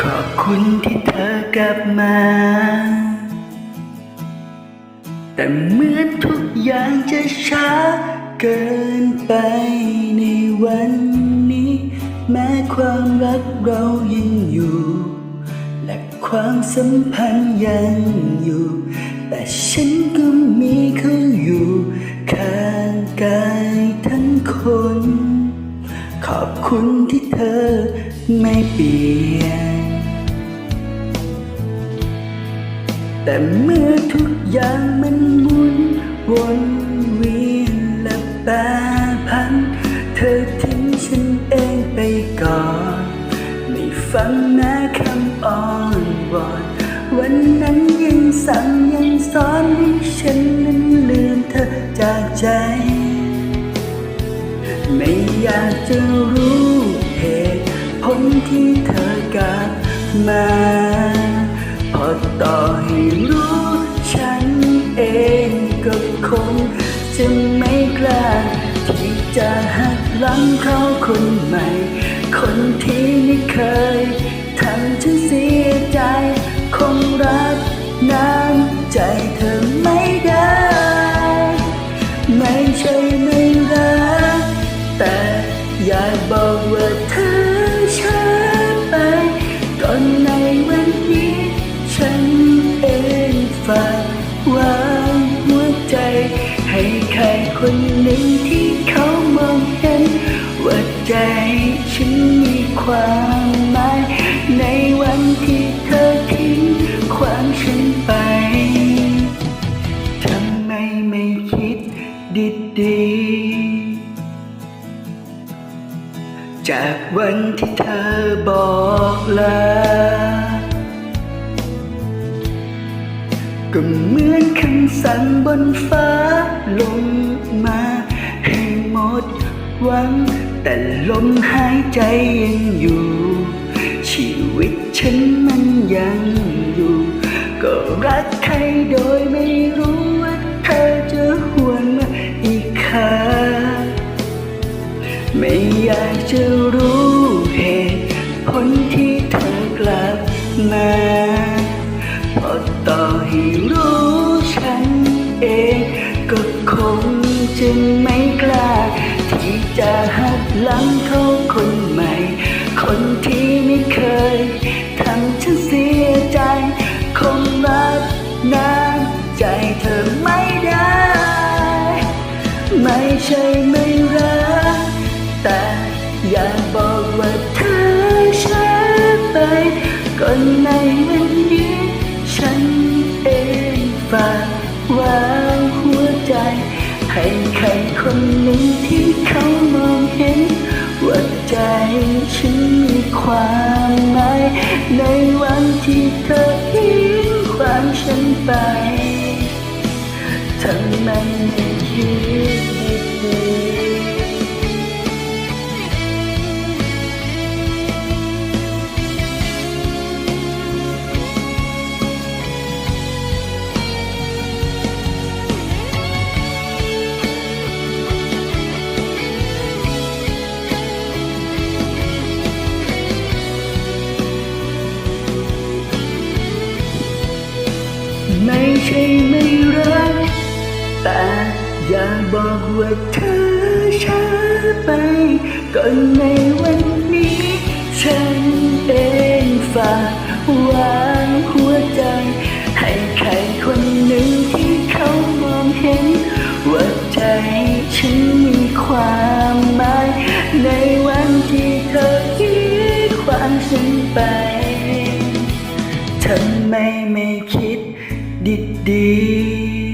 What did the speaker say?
ขอบคุณที่เธอกลับมา แต่เหมือนทุกอย่างจะช้าเกินไปในวันนี้ แม้ความรักเรายังอยู่ และความสัมพันธ์ยังอยู่ แต่ฉันก็มีเขาอยู่ข้างกายทั้งคน ขอบคุณที่เธอไม่เปลี่ยน แต่เมื่อทุกอย่างมันหมุนวนเวียนและแปรพัน เธอทิ้งฉันเองไปก่อน ไม่ฟังแม้คำอ้อนวอนวันนั้นยังสั่งยังสอนให้ฉันนั้นลืมเธอจากใจ ไม่อยากจะรู้เหตุผลที่เธอกลับมา พอต่อให้ คงจะไม่กล้าที่จะหักหลังเขาคนใหม่ คนที่ไม่เคยทำฉันเสียใจ คงรักน้ำใจเธอไม่ได้ ไม่ใช่ไม่รัก แต่อยากบอกว่า ดดีๆ จากวันที่เธอบอกลา ก็เหมือนคำสั่งบนฟ้าลงมาให้หมดหวัง แต่ลมหายใจยังอยู่ ชีวิตฉันมันยังอยู่ ก็รักใครโดย จะรู้เหตุผลที่เธอกลับมาเพราะต่อให้รู้ฉันเองก็คงจะไม่กล้า ที่จะหักหลังเขาคนใหม่ คนที่ไม่เคยทำฉันเสียากวางหัวใจ ให้ใครคนหนึ่งที่เขามองเห็นว่าใจฉันมีความ แต่อยาบอกว่าเธอช้าไปก่อนในวันนี้ ฉันเองฝากวางหัวใจ ให้ใครคนหนึ่งที่เขามองเห็น ว่าใจฉันมีความหมาย ในวันที่เธอทิ้งความฉันไปทำไมไม่คิดดี